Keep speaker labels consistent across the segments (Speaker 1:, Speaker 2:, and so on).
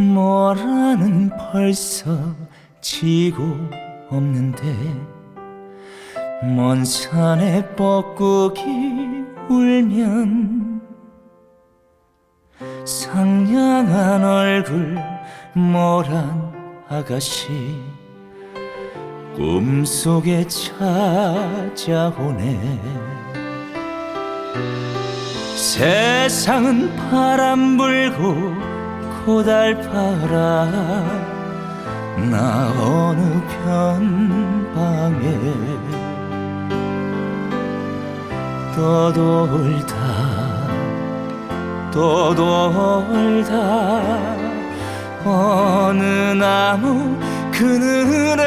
Speaker 1: 뭐라는 벌써 지고 없는데 먼 산에 뻐꾸기 울면 상냥한 얼굴 모란 아가씨 꿈속에 찾아오네. 세상은 바람 불고 고달파라. 나 어느 편방에 떠돌다 떠돌다. 어느 나무 그늘에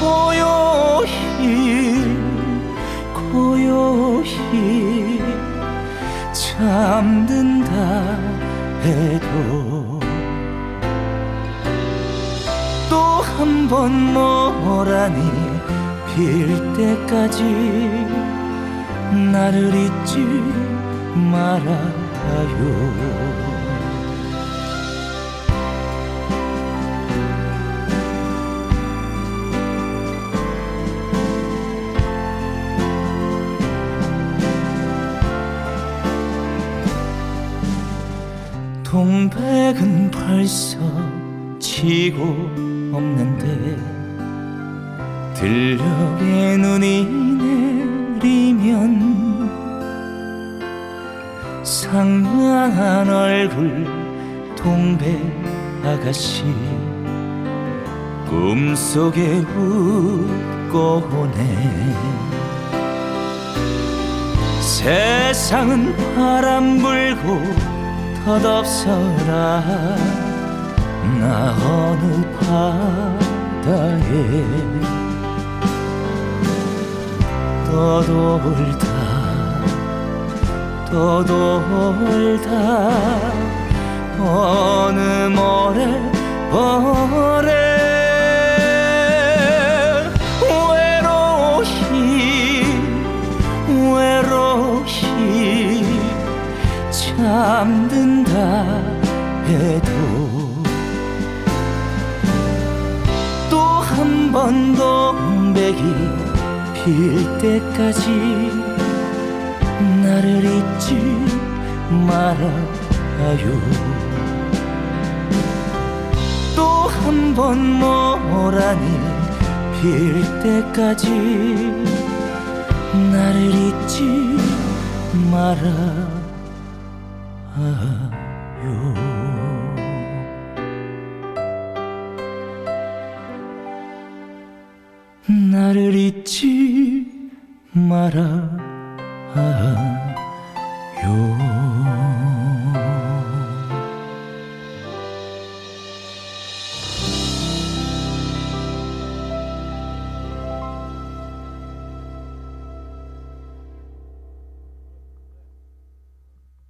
Speaker 1: 고요히 고요히 잠든다 해도 또 한번 모란이 필 때까지 나를 잊지 말아요 동백은 벌써 지고 없는데 들녘에 눈이 내리면 상냥한 얼굴 동백 아가씨 꿈속에 웃고 오네. 세상은 바람 불고 덧없어라. 나 어느 바다에 떠돌다 떠돌다. 어느 모래 벌 해도 또 한 번 동백이 필 때까지 나를 잊지 말아요. 또 한 번 모란이 필 때까지 나를 잊지 말아요 나를 잊지 말아요.